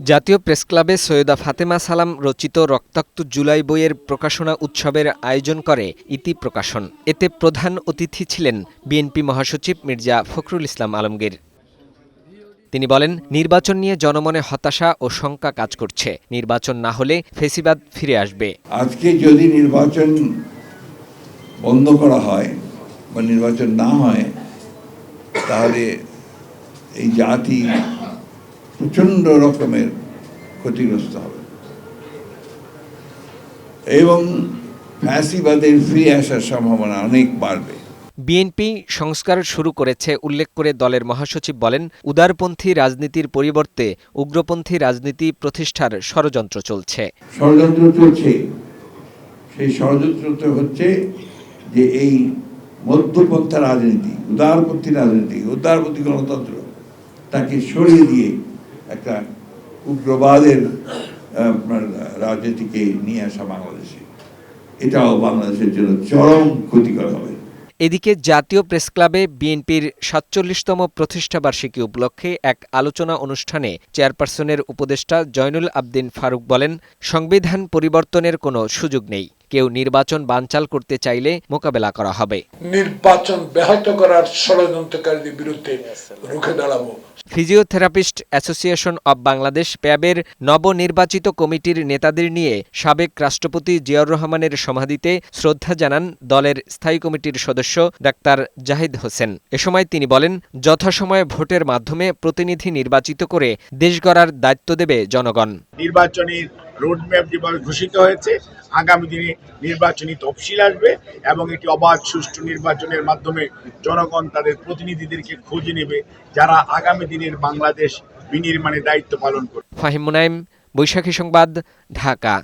জাতীয় প্রেসক্লাবে সৈয়দা ফাতেমা সালাম রচিত রক্তাক্ত জুলাই বইয়ের প্রকাশনা উৎসবের আয়োজন করে ইতি প্রকাশন। এতে প্রধান অতিথি ছিলেন বিএনপি মহাসচিব মির্জা ফখরুল ইসলাম আলমগীর। তিনি বলেন, নির্বাচন নিয়ে জনমনে হতাশা ও শঙ্কা কাজ করছে। নির্বাচন না হলে ফেসিবাদ ফিরে আসবে। আজকে যদি নির্বাচন বন্ধ করা হয় বা নির্বাচন না হয়, তাহলে এই জাতি প্রচণ্ড রকমের ক্ষতিগ্রস্ত হবে। এবং ফ্যাসিবাদের ফিরে আসার সম্ভাবনা অনেক বাড়বে। বিএনপি সংস্কার শুরু করেছে উল্লেখ করে দলের মহাসচিব বলেন উদারপন্থী রাজনীতির পরিবর্তে উগ্রপন্থী রাজনীতি প্রতিষ্ঠার ষড়যন্ত্র চলছে। ষড়যন্ত্র চলছে। সেই ষড়যন্ত্র হচ্ছে যে এই মধ্যপন্থা রাজনীতি উদারপন্থী রাজনীতি উদারপন্থী গণতন্ত্র তাকে সরিয়ে দিয়ে একটা উগ্রবাদের রাজনীতিকে নিয়ে আসা বাংলাদেশে। এটাও বাংলাদেশের জন্য চরম ক্ষতিকর হবে। এদিকে জাতীয় প্রেসক্লাবে বিএনপির সাতচল্লিশতম প্রতিষ্ঠাবার্ষিকী উপলক্ষে এক আলোচনা অনুষ্ঠানে চেয়ারপারসনের উপদেষ্টা জয়নুল আবদিন ফারুক বলেন, সংবিধান পরিবর্তনের কোনো সুযোগ নেই। কেউ নির্বাচন বানচাল করতে চাইলে মোকাবেলা করা হবে। নির্বাচন ব্যাহত করার ষড়যন্ত্রকারীদের বিরুদ্ধে রুখে দাঁড়াবো। ফিজিওথেরাপিস্ট অ্যাসোসিয়েশন অব বাংলাদেশ প্যাবের নবনির্বাচিত কমিটির নেতাদের নিয়ে সাবেক রাষ্ট্রপতি জিয়াউর রহমানের সমাধিতে শ্রদ্ধা জানান দলের স্থায়ী কমিটির সদস্য ডাক্তার জাহিদ হোসেন। এ সময় তিনি বলেন যথাসময়ে ভোটের মাধ্যমে প্রতিনিধি নির্বাচিত করে দেশ গড়ার দায়িত্ব দেবে জনগণ। নির্বাচনী রোডম্যাপ যেভাবে ঘোষিত হয়েছে, আগামী দিনে নির্বাচনী তফসিল আসবে এবং এটি অবাধ সুষ্ঠু নির্বাচনের মাধ্যমে জনগণ তাদের প্রতিনিধিদেরকে খুঁজে নেবে যারা আগামী দিনের বাংলাদেশ বিনির্মাণে দায়িত্ব পালন করবে। ফাহিম মুনাইম, বৈশাখী সংবাদ, ঢাকা।